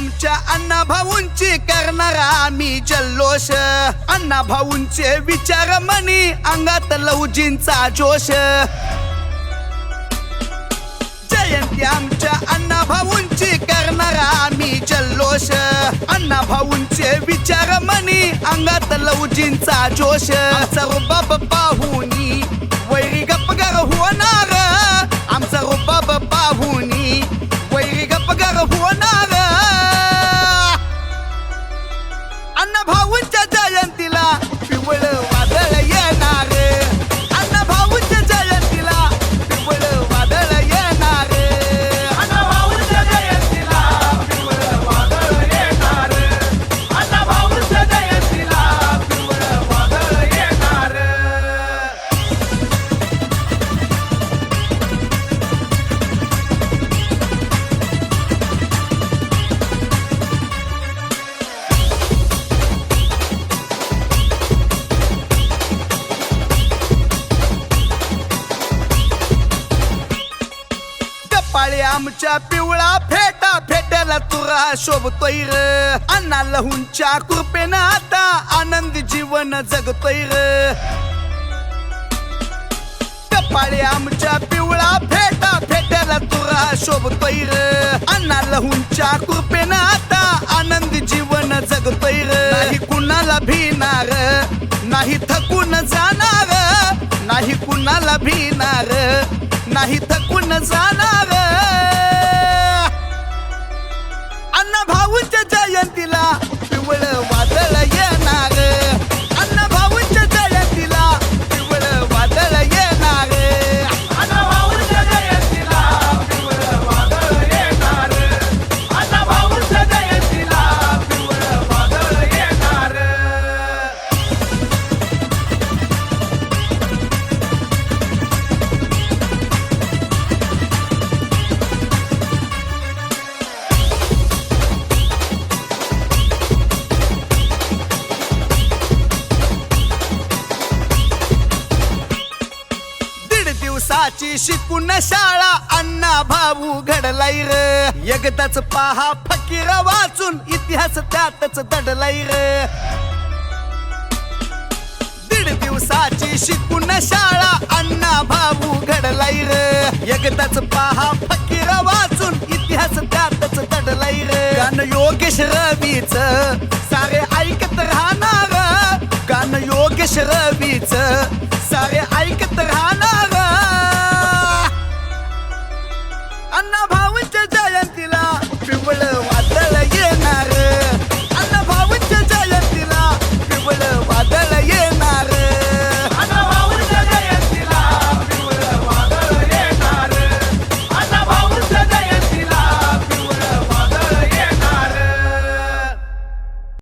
आमच्या अण्णा भाऊंची करणार आम्ही जल्लोष. अण्णा भाऊंचे विचार मनी अंगात लवजींचा जोश. जयंती आमच्या अण्णा भाऊंची करणार आम्ही जल्लोष. अण्णा भाऊंचे विचार मनी अंगात लवजींचा जोश. सर्व रुबाब काळे आमच्या पिवळा फेटा फेट्याला तुरा शोभतोय र. अण्णा लहूनच्या कृपेनं आता आनंद जीवन जगतोय र. कपाळी आमच्या पिवळा फेटा फेट्याला तुरा शोभतोय र. अण्णा लहूनच्या कृपेनं आता आनंद जीवन जगतोय र. नाही कुणाला भिनार नाही थकून जाणार नाही कुणाला भिनार नाही थकून जाणार. भाऊच्या जयंतीला दिवसाची शिकून शाळा अण्णा भाऊ घडलाय र. एकदाच पहा फकीर वाचून इतिहास त्यातच दडलाय र. दीड दिवसाची शिकून शाळा अण्णा भाऊ घडलाय र. एकदाच पहा फकीर वाचून इतिहास त्यातच दडलाय र. गाणं योगेश रवीच सारे ऐकत राहणार. गाणं योगेश रवीच